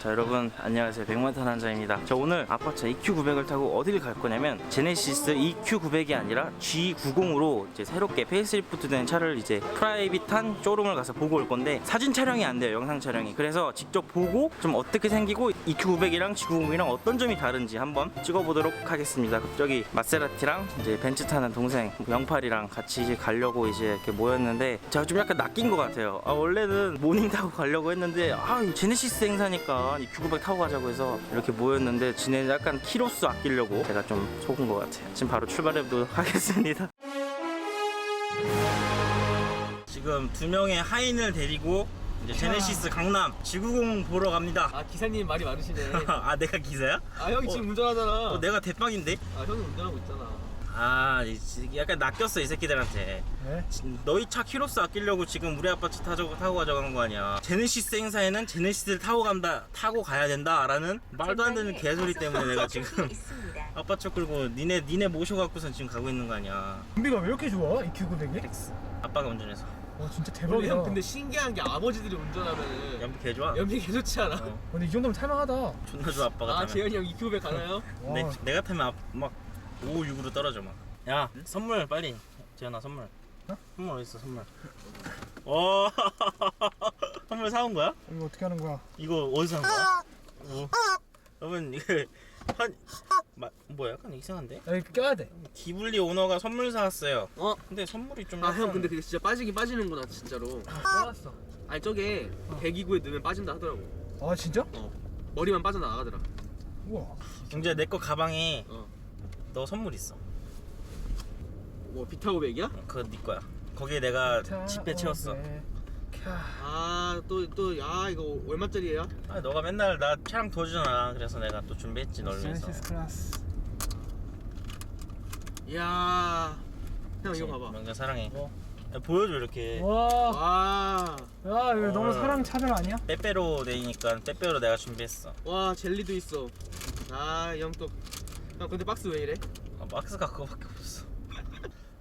자 여러분 안녕하세요. 백만탄 한자입니다. 저 오늘 아파차 EQ900을 타고 어디를 갈 거냐면 제네시스 EQ900이 아니라 G90으로 이제 새롭게 페이스리프트 된 차를 이제 프라이빗한 쇼룸을 가서 보고 올 건데 사진 촬영이 안 돼요 영상 촬영이. 그래서 직접 보고 좀 어떻게 생기고 EQ900이랑 G90이랑 어떤 점이 다른지 한번 찍어보도록 하겠습니다. 저기 마세라티랑 이제 벤츠 타는 동생 영팔이랑 같이 이제 가려고 이제 이렇게 모였는데 제가 좀 약간 낚인 것 같아요. 아, 원래는 모닝 타고 가려고 했는데 아 제네시스 행사니까 이 Q900 타고 가자고 해서 이렇게 모였는데 지네 약간 키로수 아끼려고 제가 좀 속은 것 같아요 지금 바로 출발해 보도록 하겠습니다 지금 두 명의 하인을 데리고 이제 제네시스 강남 G90 보러 갑니다 아 기사님 말이 많으시네. 아 내가 기사야? 아 형이 지금 운전하잖아. 어, 내가 대빵인데? 아 형이 운전하고 있잖아. 아 이- 약간 낚였어 이 새끼들한테. 네? 지- 너희 차 키로수 아끼려고 지금 우리 아빠 차 타고, 타고 가져간 거 아니야. 제네시스 행사에는 제네시스를 타고 간다 타고 가야 된다 라는 말도 안 되는 개소리 때문에 내가 지금 아빠 차 끌고 니네 니네 모셔갖고선 지금 가고 있는 거 아니야. 연비가 왜 이렇게 좋아? 이 Q900이? 아빠가 운전해서. 와 진짜 근데 대박이다. 형 근데 신기한 게 아버지들이 운전하면은 연비 개 좋아? 연비 개 좋지 않아? 어, 근데 이 정도면 탈만하다. 존나 좋아 아빠가 아 타면. 재현이 형 EQ500 가나요? 와, 내, 내가 타면 앞, 막 5, 6으로 떨어져 막 야 선물 빨리 재현아 선물 어? 선물 어딨어 선물 오 선물 사온 거야? 이거 어떻게 하는 거야? 이거 어디서 산 거야? 오. 여러분 이거 한 마, 뭐야 약간 이상한데? 야, 이거 껴야 돼 기블리 오너가 선물 사왔어요 어? 근데 선물이 좀아 약간 형 근데 그게 진짜 빠지긴 빠지는구나 진짜로. 껴놨어 아니 저게 배기구에 넣으면 빠진다 하더라고. 아 진짜? 어. 머리만 빠져나가더라. 우와 경재야 내 거 가방에 어. 너 선물 있어 뭐 비타500이야? 어, 그거 네 거야 거기에 내가 집배 채웠어 캬. 아또 또 야 이거 얼마짜리예요? 아 너가 맨날 나 차량 도와주잖아 그래서 내가 또 준비했지 널 위해서 제네시스 클래스 이야. 형 이거? 봐봐. 명재 사랑해 뭐? 야, 보여줘 이렇게 와, 와. 야 이거 너무 어. 사랑 차별 아니야? 빼빼로 데이니까 빼빼로 내가 준비했어 와 젤리도 있어. 아형 또. 형 근데 박스 왜 이래? 아, 박스가 그거밖에 없어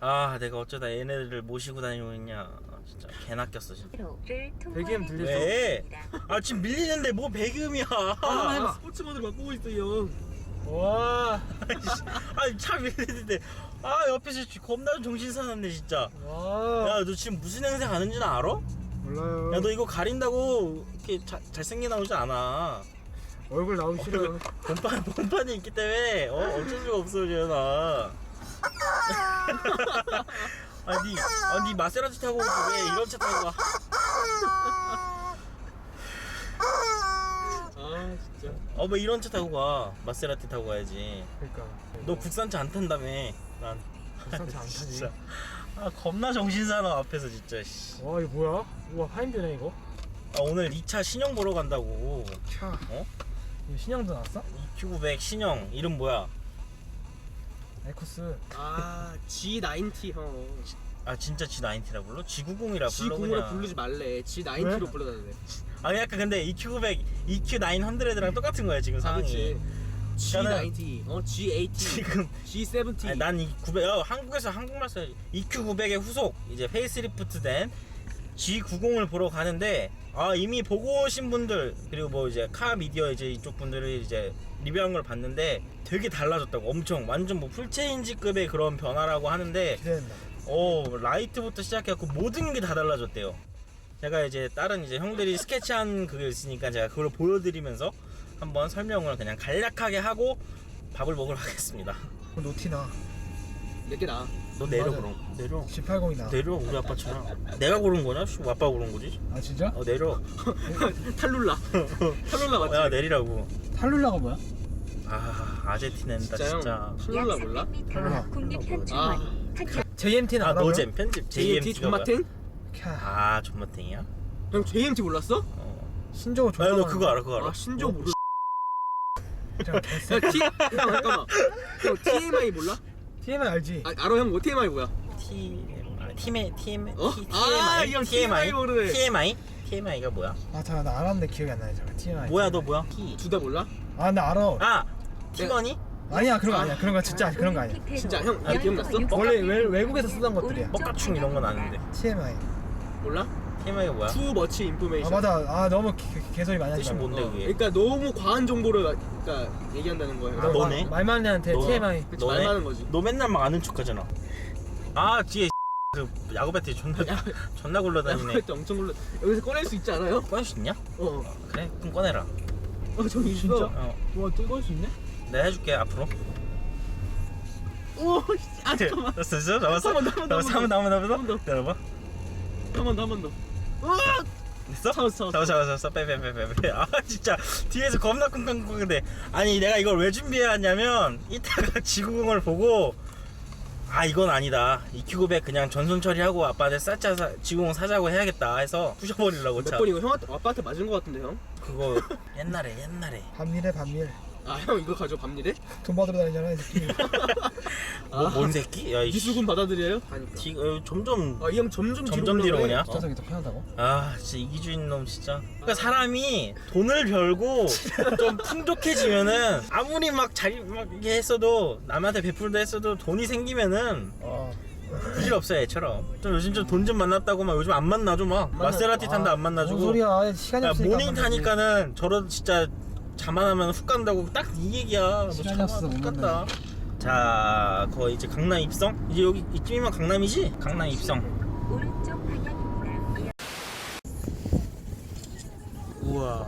아 내가 어쩌다 얘네들을 모시고 다니고 있냐 아, 진짜 개 낚였어 진짜 배기음 들리죠? 왜? 아 지금 밀리는데 뭐 배금이야 아, 해봐. 스포츠 모드로 바꾸고 있어 이 형. 와, 아니 차 밀리는데 아 옆에서 겁나 정신 사납네 진짜 와 야 너 지금 무슨 행사 가는지는 알아? 몰라요 야 너 이거 가린다고 이렇게 자, 잘생겨 나오지 않아 얼굴 나오기 싫어요 본판, 본판이 있기 때문에 어, 어쩔 수가 없어 재현아 아니 아니 마세라티 타고 왜 이런 차 타고 와 아 진짜. 어, 왜 이런 차 타고 가? 마세라티 타고 가야지. 그러니까 너 국산차 안 탄다며. 난. 국산차 안 타지 진짜. 아, 겁나 정신 사나워, 앞에서 진짜. 씨. 와 이거 뭐야? 우와 하인되네 이거 아, 오늘 이차 신형 보러 간다고. 캬 어? 신형도 나왔어? EQ900 신형. 이름 뭐야? 에코스 아 G90 형. 아, 진짜 G90라 불러? G90이라 불러, G90으로 그냥. 부르지 말래. G90로 왜? 불러야 돼. 아니, 약간 근데 EQ900, EQ900랑 똑같은 거야, 지금 아 상황이. 그렇지. G90, 어 G80, 지금. G70. 아니, 난이 900, 야, 한국에서 한국말 써야지. EQ900의 후속, 이제 페이스리프트 된 G90을 보러 가는데, 아, 이미 보고 오신 분들, 그리고 뭐 이제 카 미디어 이제 이쪽 분들이 이제 리뷰한 걸 봤는데 되게 달라졌다고. 엄청, 완전 뭐 풀체인지급의 그런 변화라고 하는데, 기대된다 어, 라이트부터 시작해갖고 모든 게 다 달라졌대요. 제가 이제 다른 이제 형들이 스케치한 그게 있으니까 제가 그걸 보여드리면서 한번 설명을 그냥 간략하게 하고 밥을 먹으러 가겠습니다. 그 노티나 몇개 나. 너 내려 맞아. 그럼 내려 G80이 나 내려 우리 아빠처럼 내가 고른 거냐? 씨, 아빠 고른 거지? 아 진짜? 어 내려 탈룰라. 탈룰라 맞지? 야 내리라고 탈룰라가 뭐야? 아 아제티낸다 진짜 진짜 형. 탈룰라 몰라? 몰라. 아 JMT는 아 알아? 노잼 편집 JMT? 존마탱? 캬 아 존맛탱이야? 형 JMT 몰랐어? 어. 신조어 아, 너 그거 알아 그거 알아 아 신조 모르. 제가 야 T 형 잠깐만. 형 TMI 몰라? TMI 알지? 아 알아 형뭐 TMI 뭐야? T 아, 팀의 TM 어? T- 아, 이형 TMI 모르네. TMI TMI가 뭐야? 아 잠깐 나 알았는데 기억이 안 나네 잠깐 TMI 뭐야 너 뭐야? T 둘 다 몰라? 아나 알아 아 티머니? 아니야 그런 거 아니야 그런 거 진짜 그런 거 아니야 진짜 형 아, 기억났어? 원래 외, 외국에서 쓰던 것들이야 뻑가충 이런 건 아는데 TMI 몰라? TMI가 뭐야? too much 아 information. 맞아 아 너무 개, 개- 개소리 많이 하지 뜻이 말고 뭔데 어, 그게? 그러니까 너무 과한 정보를 막- 그러니까 얘기한다는 거예요. 아, 너네? 말 많은 애한테 너- TMI 그치, 말 많은 거지. 너 맨날 막 아는 척하잖아. 아 뒤에 그 야구 배트 존나 존나 굴러다니네. 할때 엄청 굴러. 여기서 꺼낼 수 있지 않아요? 꺼낼 수 있냐? 어. 그래 그럼 꺼내라. 어 저기 있어. 진짜? 어, 와 뜨거울 수 있네? 내가 해줄게 앞으로. 오, 씨, 아 잠깐만. 됐어 됐어 잡았어. 한번 더, 한번 더, 한번 더, 한번 더. 열어봐. 한번 더, 한 번 더. 으아! 됐어? 잡았어, 잡았어. 잡았어 잡았어 잡았어 빼 빼 빼 빼 빼 아 진짜 뒤에서 겁나 쿵쾅쿵쾅인데 아니 내가 이걸 왜 준비해왔냐면 이따가 지구공을 보고 아 이건 아니다 EQ900 그냥 전손 처리하고 아빠한테 싸짜 사, 지구공 사자고 해야겠다 해서 부셔버리려고 몇차번 이거 형한테 아빠한테 맞은 거 같은데 형? 그거 옛날에 옛날에 밤일에 밤일 아 형 이거 가져 밤일에? 돈 받으러 다니잖아 이 새끼 뭐, 뭔 새끼? 야 이씨 미수금 받아들여요? 하니까. 지, 어, 점점 아 이 형 점점 점점 뒤로. 오냐? 뒷좌석이 더 편하다고? 아 진짜 이기주인 놈 진짜 그러니까 사람이 돈을 벌고 좀 풍족해지면은 아무리 막 자리 막 이게 했어도 남한테 베풀다 했어도 돈이 생기면은 어 부질 없어 애처럼 좀 요즘 좀 돈 좀 만났다고 막 요즘 안 만나줘 막 마세라티 탄다 안 만나주고 뭔 소리야 시간이 야, 없으니까 모닝. 타니까는 저런 진짜 자만하면 훅 간다고 딱 이 얘기야 뭐 시간이 없어서 못 간다 자 거의 이제 강남 입성 이제 여기 이쯤이면 강남이지 강남 입성 오른쪽 방향입니다. 우와.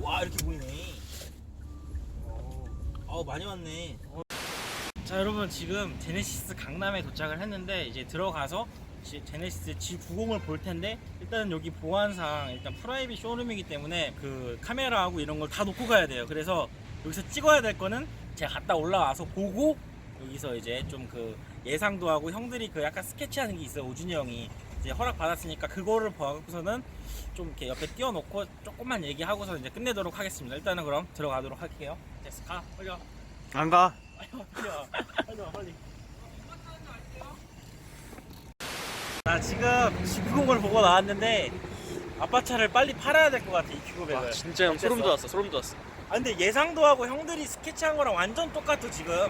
와 이렇게 보이네. 어, 많이 왔네. 자 여러분 지금 제네시스 강남에 도착을 했는데 이제 들어가서 지- 제네시스 G90을 볼 텐데 일단은 여기 보안상 일단 프라이빗 쇼룸이기 때문에 그 카메라하고 이런 걸 다 놓고 가야 돼요. 그래서 여기서 찍어야 될 거는 제가 갔다 올라와서 보고 여기서 이제 좀 그 예상도 하고 형들이 그 약간 스케치하는 게 있어요. 오준이 형이 이제 허락 받았으니까 그거를 봐갖고서는 좀 이렇게 옆에 띄워놓고 조금만 얘기하고서 이제 끝내도록 하겠습니다. 일단은 그럼 들어가도록 할게요. 됐어, 가, 빨리 와. 안 가. 빨리 와, 빨리 와, 빨리 와, 빨리. 나 지금 G90을 보고 나왔는데 아빠 차를 빨리 팔아야 될 것 같아 이 Q900을. 진짜 형 소름 돋았어. 소름 돋았어. 아 근데 예상도 하고 형들이 스케치한 거랑 완전 똑같아 지금.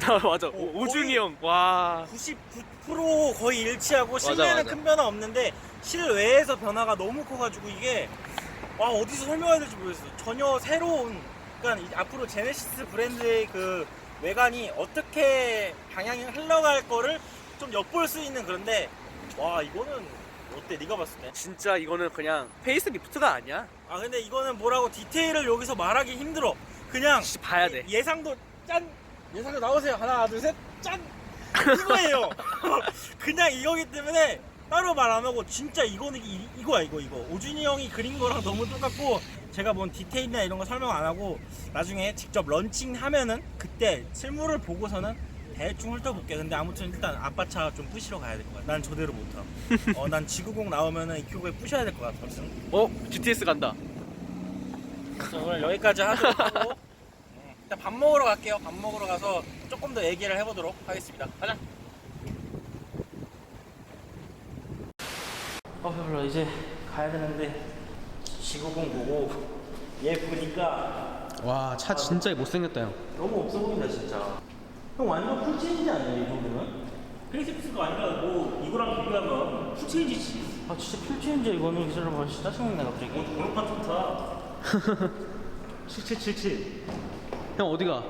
나 맞아. 오, 오, 오준이 거의- 형. 와. 99% 거의 일치하고 실내는 맞아. 큰 변화 없는데 실외에서 변화가 너무 커가지고 이게 와 어디서 설명해야 될지 모르겠어. 전혀 새로운 그러니까 이- 앞으로 제네시스 브랜드의 그 외관이 어떻게 방향이 흘러갈 거를 좀 엿볼 수 있는 그런데 와 이거는 어때 네가 봤을 때? 진짜 이거는 그냥 페이스 리프트가 아니야. 아 근데 이거는 뭐라고 디테일을 여기서 말하기 힘들어. 그냥 진짜 봐야 돼. 예상도 짠 예상도 나오세요 하나 둘셋짠 이거예요 그냥 이거기 때문에 따로 말 안 하고 진짜 이거는 이, 이거야 이거 이거 오준이 형이 그린 거랑 너무 똑같고 제가 뭔 디테일이나 이런 거 설명 안 하고 나중에 직접 런칭하면은 그때 실물을 보고서는 대충 훑어볼게 근데 아무튼 일단 아빠 차 좀 부시러 가야 될 것 같아 난 저대로 못함 어 난 지구공 나오면은 이 큐브에 부셔야 될 것 같거든 어? GTS 간다. 그래서 오늘 여기까지 하도록 하고 네, 일단 밥 먹으러 갈게요. 밥 먹으러 가서 조금 더 얘기를 해보도록 하겠습니다. 가자. 어 별로 이제 가야 되는데 지구공 보고 얘 보니까 와, 차 진짜 못생겼다 형. 너무 없어 보인다 진짜. 형 완전 풀체인지 아니야 이 정도면? 페이스북스가 아니라 뭐 이거랑 비교하면 풀체인지지. 아 진짜 풀체인지야 이거는 기다려봐. 진짜 짜증나 갑자기. 어 번호판 좋다. 7777. 형 어디가?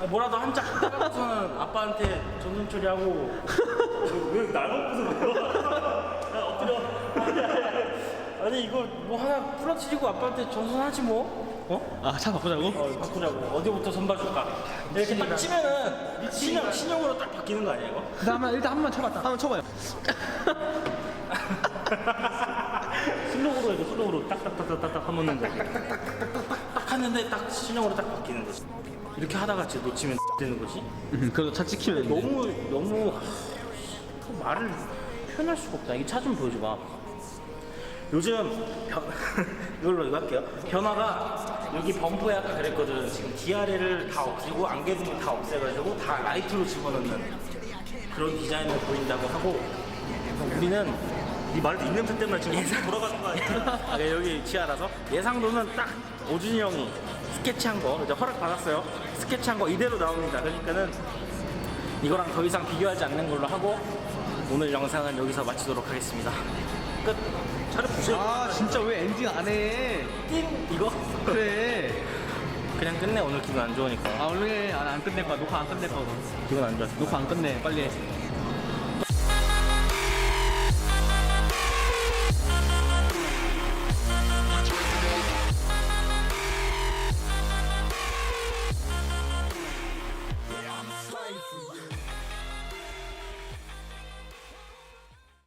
아 뭐라도 한짝 따가고서는 아빠한테 전선 처리하고 왜 엎어서 그래요? 야 엎드려 아니 이거 뭐 하나 부러뜨리고 아빠한테 전선하지 뭐 어? 아, 차 바꾸자고? 어 바꾸자고 어디부터 선봐줄까 이렇게 딱 치면은 신형, 신형으로 딱 바뀌는 거 아니야 이거? 일단 한번 일단 한번 쳐봤다 한번 쳐봐요. 슬로우로 해도 슬로우로 딱딱딱딱딱 하면은 딱 하는데 딱 신형으로 딱 바뀌는 거지 이렇게 하다가 진짜 놓치면 되는 거지 음, 그래도 차 찍히면 너무 너무 그 말을 표현할 수가 없다. 이게 차좀 보여줘봐. 요즘 변, 이걸로 이거 할게요. 변화가 여기 범퍼에 아까 그랬거든. 지금 DRL을 다 없애고 안개등을 다 없애가지고 다 라이트로 집어넣는 그런 디자인을 보인다고 하고 우리는 이 말도 입냄새 때문에 지금 예상 돌아가는 거 아니야? 아, 네, 여기 지하라서 예상도는 딱 오준이 형이 스케치한 거 이제 허락 받았어요. 스케치한 거 이대로 나옵니다. 그러니까는 이거랑 더 이상 비교하지 않는 걸로 하고 오늘 영상은 여기서 마치도록 하겠습니다. 끝. 차를 부셔. 아 진짜 왜 엔딩 안 해? 띵 이거 그래. 그냥 끝내 오늘 기분 안 좋으니까 아 원래 안 끝낼 거야. 녹화 안 끝낼 거고. 기분 안 좋아. 녹화 안 끝내. 빨리 해.